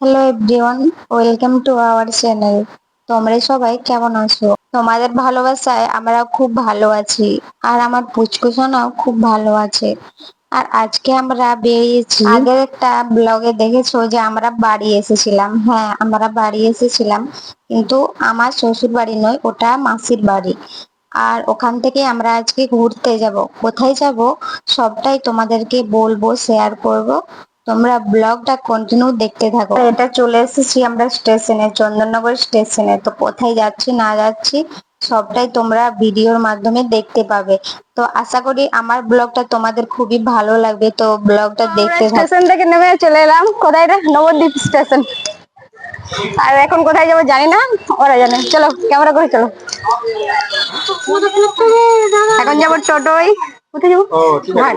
Hello everyone welcome to our channel তোমরা সবাই কেমন আছো? তোমাদের ভালোবাসায় আমরা খুব ভালো আছি, আর আমার পুচকুসোনাও খুব ভালো আছে। আর আজকে আমরা বেরিয়েছি। আগের একটা ব্লগে দেখেছ যে আমরা বাড়ি এসেছিলাম? হ্যাঁ আমরা বাড়ি এসেছিলাম, কিন্তু আমার শ্বশুর বাড়ি নয়, ওটা মাসির বাড়ি। আর ওখান থেকে আমরা আজকে ঘুরতে যাব। কোথায় যাব? সবটাই তোমাদেরকে বলব শেয়ার করব। তোমরা ব্লগটা কন্টিনিউ দেখতে থাকো। এটা চলে এসেছি আমরা স্টেশনে চন্দননগর স্টেশনে তো কোথায় যাচ্ছি না যাচ্ছি সবটাই তোমরা ভিডিওর মাধ্যমে দেখতে পাবে। তো আশা করি আমার ব্লগটা তোমাদের খুবই ভালো লাগবে। তো ব্লগটা দেখতে থাকো। স্টেশন থেকে নেমে চলে এলাম। কোথায় রে? নবদ্বীপ স্টেশন আর এখন কোথায় যাব জানি না। ওরা জানে। চলো ক্যামেরা করে চলো। এখন যাব টোটোয়। কোথায় যাব? ঘাট।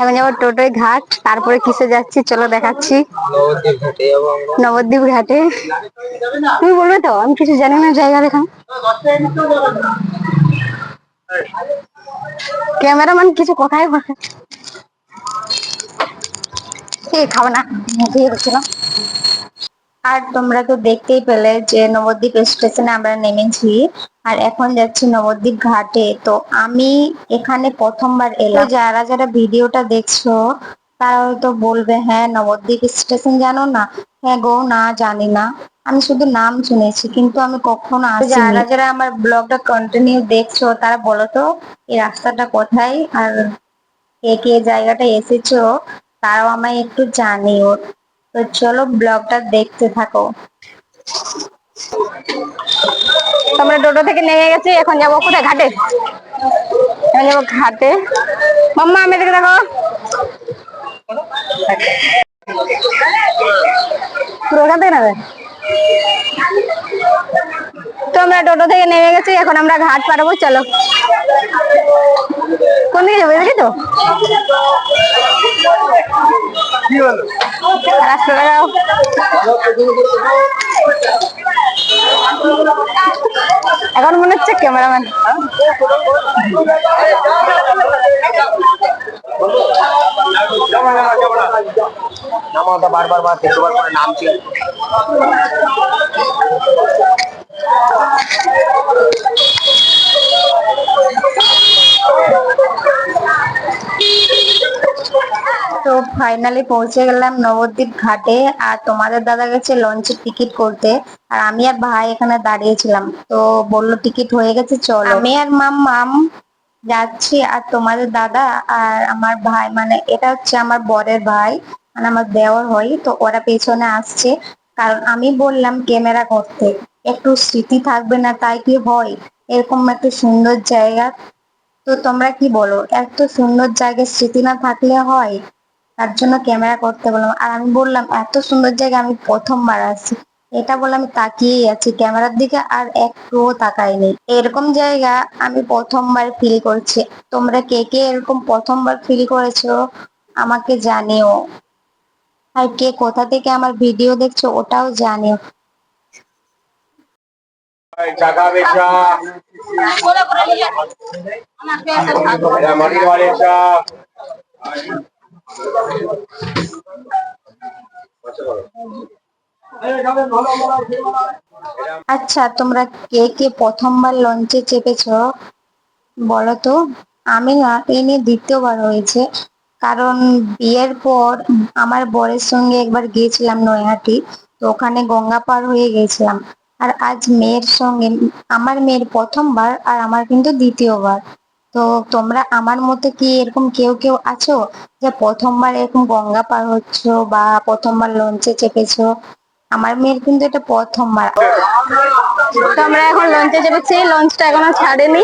এখন যাব টোটোয় ঘাট তারপরে কিসে যাচ্ছি চলো দেখাচ্ছি। নবদ্বীপ ঘাটে তুমি বলবে তো আমি কিছু জানি না জায়গা দেখান ক্যামেরাম্যান কিছু কথাই বলে। এই খাব না মুখে গেছিলাম আর তোমরা তো দেখতেই পেলে যে নবদ্বীপ স্টেশনে আমরা নেমেছি। আর এখন যাচ্ছি নবদ্বীপ ঘাটে। তো আমি এখানে প্রথমবার এলাম। যারা যারা ভিডিওটা দেখছ, তারা হয়তো বলবে হ্যাঁ নবদ্বীপ স্টেশন জানো না? হ্যাঁ গো, না, জানি না। আমি শুধু নাম শুনেছি, কিন্তু আমি কখনো যারা যারা আমার ব্লগটা কন্টিনিউ দেখছ, তারা বলো তো, এই রাস্তাটা কোথায়? আর কে কে জায়গাটা এসেছ, তারাও আমায় একটু জানিও। তো চলো ব্লগটা দেখতে থাকো। তো আমরা টোটো থেকে নেমে গেছি, এখন যাব কোথায়? ঘাটে? এখন যাব ঘাটে। মাম্মা আমি দেখে দেখো। পুরো ওখান থেকে নেবে তো টোটো থেকে নেমে গেছি, এখন আমরা ঘাট পারব চলো। কোন দিকে যাব? এদিকে তো? এখন মনে হচ্ছে ক্যামেরাম্যান। নামাটা বারবার বার তিনবার করে নাম ছিল তো ফাইনালি পৌঁছে গেলাম নবদ্বীপ ঘাটে। আর তোমাদের দাদা গেছে লঞ্চের টিকিট করতে। আর আমি আর ভাই এখানে দাঁড়িয়েছিলাম। তো বলল টিকিট হয়ে গেছে, চলো। আমি আর মাম মাম যাচ্ছি। আর তোমাদের দাদা আর আমার ভাই মানে এটা হচ্ছে আমার বরের ভাই মানে আমার দেওয়ার হয় তো ওরা পেছনে আসছে। কারণ আমি বললাম ক্যামেরা করতে। একটু স্মৃতি থাকবে না, তাই কি হয় এরকম একটা সুন্দর জায়গা। তো তোমরা কি বলো? এত সুন্দর জায়গায় স্মৃতি না থাকলে হয়? তার জন্য ক্যামেরা করতে বললাম। আর আমি বললাম এত সুন্দর জায়গা আমি প্রথমবার আসছি। এটা বলে আমি তাকিয়েই আছি ক্যামেরার দিকে আর একটুও তাকাইনি এরকম জায়গা আমি প্রথমবার ফিল করছি। তোমরা কে কে এরকম প্রথমবার ফিল করেছ আমাকে জানিও। আর কে কোথা থেকে আমার ভিডিও দেখছ ওটাও জানিও। টাকা বেচা চা আচ্ছা তোমরা কে কে প্রথমবার লঞ্চে চেপেছ বলো তো? আমি না, এই নিয়ে দ্বিতীয়বার হয়েছে। কারণ বিয়ের পর আমার বরের সঙ্গে একবার গিয়েছিলাম নৈহাটি, তো ওখানে গঙ্গা পার হয়ে গেছিলাম আর আজ মেয়ের সঙ্গে, আমার মেয়ের প্রথমবার আর আমার কিন্তু দ্বিতীয়বার। তো তোমরা আমার মতো কি এরকম কেউ কেউ আছো? যে প্রথমবার এরকম গঙ্গা পার হচ্ছ বা প্রথমবার লঞ্চে চেপেছো? আমার মেয়ের কিন্তু এটা প্রথমবার। তো আমরা এখন লঞ্চে চেপেছি লঞ্চটা এখনও ছাড়েনি।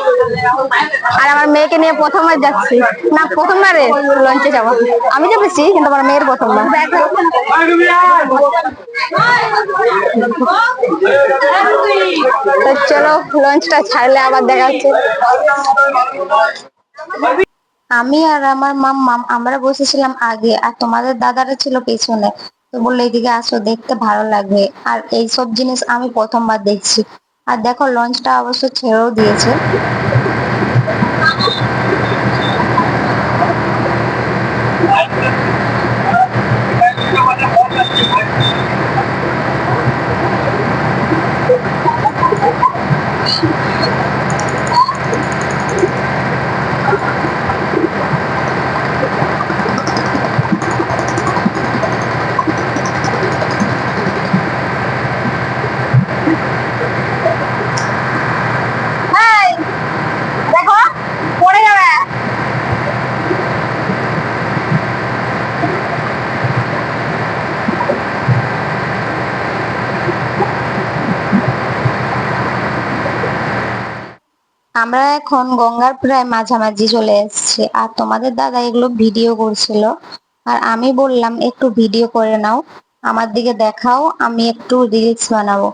আর আমার মেয়েকে নিয়ে প্রথমবার যাচ্ছি। না প্রথমবারে লঞ্চে যাব। আমি চেপেছি কিন্তু আমার মেয়ের প্রথমবার। তো চলো লঞ্চটা ছাড়লে আবার দেখা হচ্ছে। আমি আর আমার মাম্মাম আমরা বসেছিলাম আগে আর তোমাদের দাদারা ছিল পেছনে। তো বলল, এদিকে আসো, দেখতে ভালো লাগবে। আর এইসব জিনিস আমি প্রথমবার দেখছি। আর দেখো লঞ্চটা অবশ্য ছেড়েও দিয়েছে। আমরা এখন গঙ্গার প্রায় মাঝামাঝি চলে এসেছি। আর তোমাদের দাদা এগুলো ভিডিও করছিল। আর আমি বললাম, একটু ভিডিও করে নাও। আমার দিকে দেখাও, আমি একটু রিলস বানাবো।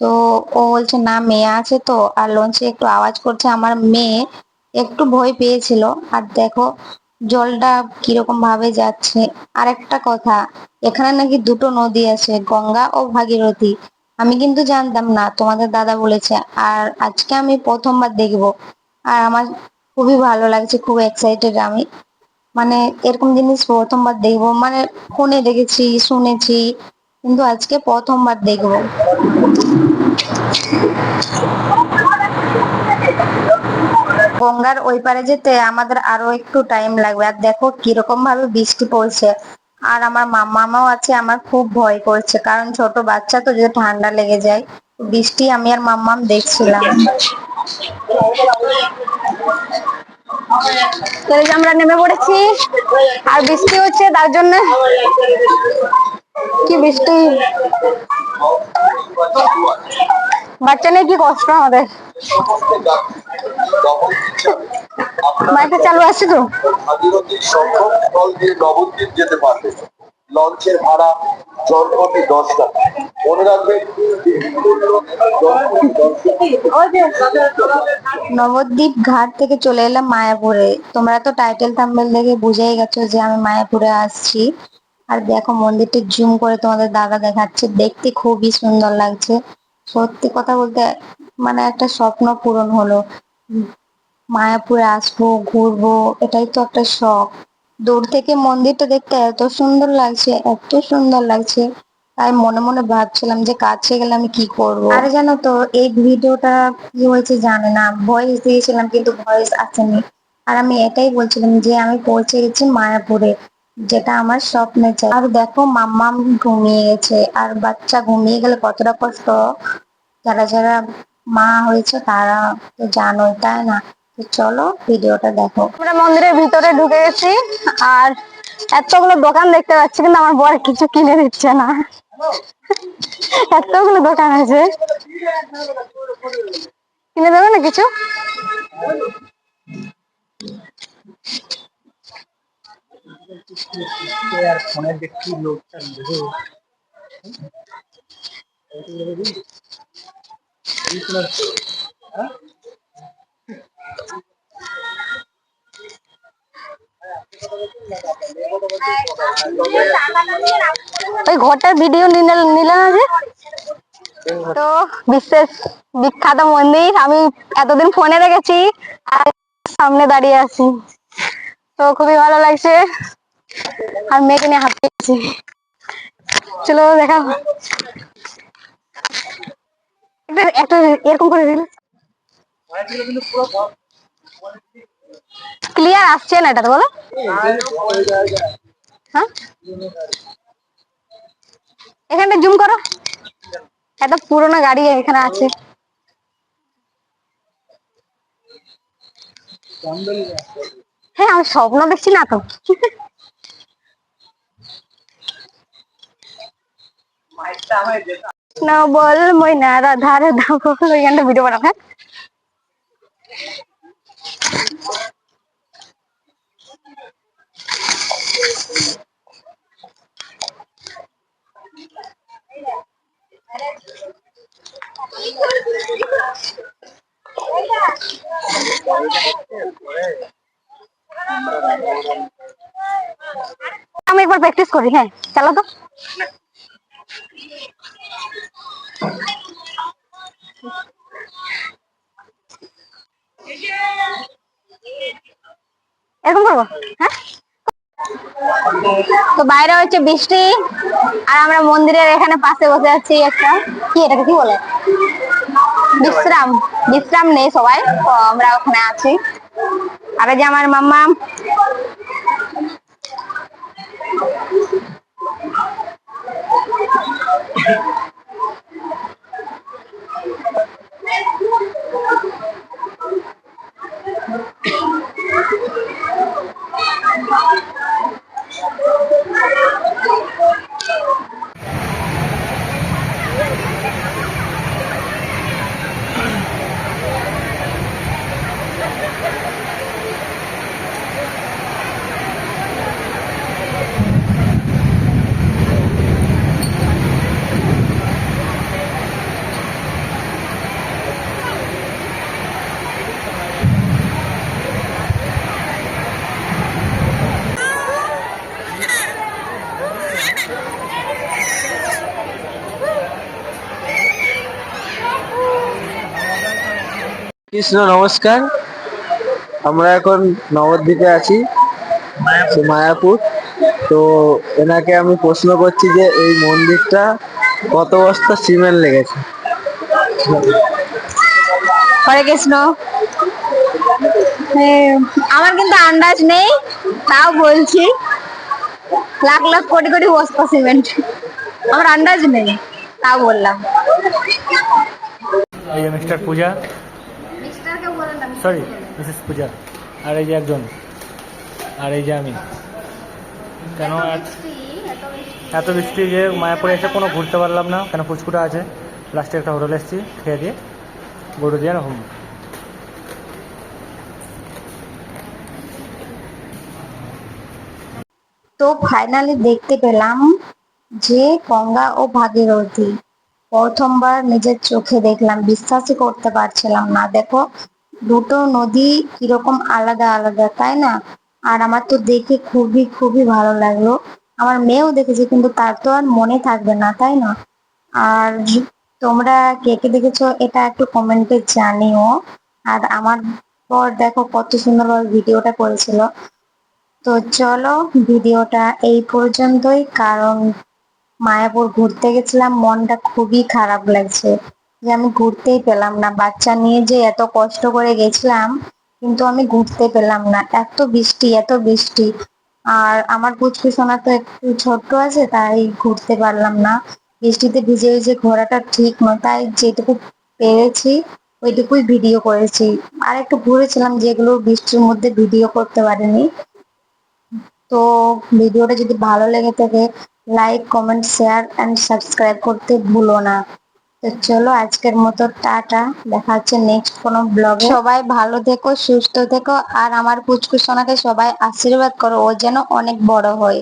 তো ও বলছে, না, মেয়ে আছে তো। আর লঞ্চে একটু আওয়াজ করছে, আমার মেয়ে একটু ভয় পেয়েছিল। আর দেখো, জলটা কীরকম ভাবে যাচ্ছে। আর একটা কথা, এখানে নাকি দুটো নদী আছে, গঙ্গা ও ভাগীরথী। আমি কিন্তু জানতাম না, তোমাদের দাদা বলেছে। আর আজকে আমি প্রথমবার দেখব। আর আমার খুবই ভালো লাগছে, খুব এক্সাইটেড আমি। মানে এরকম জিনিস প্রথমবার দেখব। মানে ফোনে দেখেছি, শুনেছি, কিন্তু আজকে প্রথমবার দেখব। গঙ্গার ওই পারে যেতে আমাদের আরও একটু টাইম লাগবে। আর দেখো কীরকম ভাবে বৃষ্টি পড়ছে। আর আমার মামাও আছে, আমার খুব ভয় করছে। কারণ ছোট বাচ্চা তো যদি ঠান্ডা লেগে যায়, বৃষ্টি আমি আর মাম্মাম দেখছিলাম। আমরা নেমে পড়েছি, আর বৃষ্টি হচ্ছে, তার জন্য কি বৃষ্টি? বাচ্চা নিয়ে কি কষ্ট আমাদের? মাইকটা চালু আছে তো? সংখ্যক দিয়ে নবদ্বীপ যেতে পারবে। লঞ্চের ভাড়া জনপ্রতি দশ টাকা। মনে রাখবেন নবদ্বীপ ঘাট থেকে চলে এলাম মায়াপুরে। তোমরা তো টাইটেল থাম্বেল দেখে বুঝেই গেছো যে আমি মায়াপুরে আসছি। আর দেখো মন্দিরটা জুম করে তোমাদের দাদা দেখাচ্ছে। দেখতে খুবই সুন্দর লাগছে। সত্যি কথা বলতে মানে একটা স্বপ্ন পূরণ হলো। মায়াপুরে আসব, ঘুরবো, এটাই তো একটা শখ। দূর থেকে মন্দিরটা দেখতে এত সুন্দর লাগছে, এত সুন্দর লাগছে। তাই মনে মনে ভাবছিলাম যে কাছে গেলে আমি কি করব? আর জানো তো, এই ভিডিওটা কি হয়েছে জানে না ভয়েস দিয়েছিলাম কিন্তু ভয়েস আসেনি। আর আমি এটাই বলছিলাম যে আমি পৌঁছে গেছি মায়াপুরে, যেটা আমার স্বপ্নে চাই। আর দেখো, মাম্মাম ঘুমিয়ে গেছে, আর বাচ্চা ঘুমিয়ে গেলে কতটা কষ্ট। যারা যারা মা হয়েছে তারা তো জানোই, তাই না? চলো ভিডিওটা দেখো। আমরা মন্দিরের ভিতরে ঢুকে গেছি, আর এতগুলো দোকান দেখতে পাচ্ছি, কিন্তু আমার বর কিছু কিনে দিচ্ছে না। এতগুলো দোকান আছে। কিনে দেবে না কিছু? ওই ঘরটার ভিডিও নিলে না যে? তো বিশেষ বিখ্যাত মন্দির। আমি এতদিন ফোনে দেখেছি, আর সামনে দাঁড়িয়ে আছি। তো খুবই ভালো লাগছে। আর মেয়েকে নিয়ে গেছি চলো দেখা একটা এরকম করে দিলে ক্লিয়ার আসছে না এটাতে বলো? হ্যাঁ? এখানটা জুম করো। একটা পুরোনো গাড়ি এখানে আছে। হ্যাঁ আমি স্বপ্ন দেখছি না তো। না বল ময়না রাধা রাধা বল ওই গানটা ভিডিও বানাও হ্যাঁ? আমি একবার প্র্যাকটিস করি হ্যাঁ চালো তো। এরকম করব হ্যাঁ? তো বাইরে হচ্ছে বৃষ্টি, আর আমরা মন্দিরের এখানে পাশে বসে আছি একটা, কি এটাকে কি বলে? বিশ্রাম বিশ্রাম নেই সবাই তো আমরা ওখানে আছি আর যে আমার মাম্মা কৃষ্ণ নমস্কার। আমরা এখন নবদ্বীপে আছি মায়াপুর। তো এনাকে আমি প্রশ্ন করছি যে এই মন্দিরটা কত বস্তা সিমেন্ট লেগেছে? হরে কৃষ্ণ। হ্যাঁ, আমার কিন্তু আন্দাজ নেই তাও বলছি। লাখ লাখ কোটি কোটি বস্তা সিমেন্ট। আমার আন্দাজ নেই তাও বললাম। এই Mr Puja. Sorry Mrs Puja আর এই যে একজন। আর এই যে আমি। কেন এত- এত বৃষ্টি যে মায়াপুরে এসে কোনো ঘুরতে পারলাম না কেন ফুচকুটা আছে। লাস্টে একটা হোটেল এসেছি খেয়ে দিয়ে গরু দিয়ে এরকম তো ফাইনালি দেখতে পেলাম যে গঙ্গা ও ভাগীরথী প্রথমবার নিজের চোখে দেখলাম বিশ্বাসই করতে পারছিলাম না। দেখো দুটো নদী কীরকম আলাদা আলাদা, তাই না? আর আমার তো দেখে খুবই খুবই ভালো লাগল। আমার মেয়েও দেখেছে, কিন্তু তার তো আর মনে থাকবে না, তাই না? আর তোমরা কে কে দেখেছ এটা একটু কমেন্টে জানিও। আর আমার পর দেখো কত সুন্দরভাবে ভিডিওটা করেছিল। তো চলো ভিডিওটা এই পর্যন্তই, কারণ মায়াপুর ঘুরতে গেছিলাম, মনটা খুবই খারাপ লাগছে। যে আমি ঘুরতেই পেলাম না। বাচ্চা নিয়ে যে এত কষ্ট করে গেছিলাম, কিন্তু আমি ঘুরতে পেলাম না। এত বৃষ্টি এত বৃষ্টি। আর আমার পুচকি সোনা তো একটু ছোট্ট আছে, তাই ঘুরতে পারলাম না। বৃষ্টিতে ভিজে ভিজে ঘোরাটা ঠিক নয় তাই যেটুকু পেরেছি, ওইটুকুই ভিডিও করেছি। আর একটু ঘুরেছিলাম, যেগুলো বৃষ্টির মধ্যে ভিডিও করতে পারিনি। তো ভিডিওটা যদি ভালো লেগে থাকে like comment share and subscribe করতে ভুলো না। তো চলো আজকের মতো টাটা। দেখা হচ্ছে নেক্সট কোনো ব্লগে সবাই ভালো থেকো, সুস্থ থেকো, আর আমার পুচকু সোনাকে সবাই আশীর্বাদ করো, ও যেন অনেক বড় হয়।